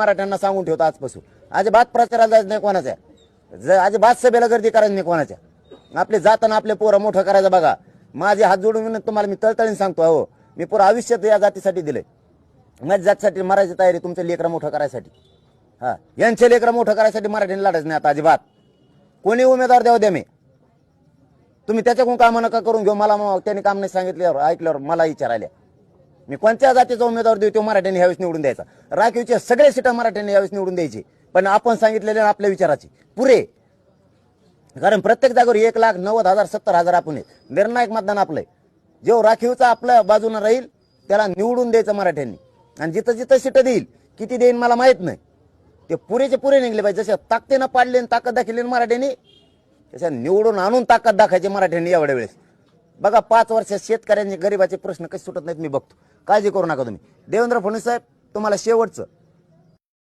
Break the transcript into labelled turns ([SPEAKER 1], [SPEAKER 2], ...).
[SPEAKER 1] मराठ्यांना सांगून ठेवतो आजपासून. अजिबात प्रचाराला जायचं नाही कोणाच्या ज- अजिबात सभेला गर्दी करायची नाही कोणाच्या. आपले जाताना आपले पोरं मोठं करायचं बघा. माझे हात जोडून तुम्हाला मी तळतळीने सांगतो अहो. मी पुरं आयुष्यात या जातीसाठी दिलंय. माझ्या जातीसाठी मरायची तयारी तुमचं लेकरं मोठं करायसाठी. हा यांचे लेकरं मोठं करायसाठी मराठीने लढायचं नाही आता अजिबात. कोणी उमेदवार द्यावं द्या मी. तुम्ही त्याच्याकडून कामं नका करून घेऊ. मला मग त्याने काम नाही सांगितल्यावर ऐकल्यावर मला विचारायला मी कोणत्या जातीचा उमेदवार देऊ तो मराठ्यांनी यावेळेस निवडून द्यायचा. राखीवचे सगळे सीटा मराठ्यांनी यावेळेस निवडून द्यायची. पण आपण सांगितलेले आपल्या विचाराचे. पुरे. कारण प्रत्येक जागेवर एक लाख नव्वद हजार सत्तर हजार आपण आहे. निर्णायक मतदान आपलंय. जेव्हा राखीवचा आपल्या बाजूनं राहील त्याला निवडून द्यायचं मराठ्यांनी. आणि जिथं जिथं सीट देईल किती देईन मला माहीत नाही. ते पुरेचे पुरे निघले पाहिजे. जसे ताकदीनं पाडले आणि ताकद दाखवली मराठ्यांनी तशा निवडून आणून ताकद दाखायची मराठ्यांनी एवढ्या वेळेस. बघा पाच वर्षात शेतकऱ्यांचे गरिबाचे प्रश्न कसे सुटत नाहीत मी बघतो. काळजी करू नका तुम्ही. देवेंद्र फडणवीस साहेब तुम्हाला शेवटचं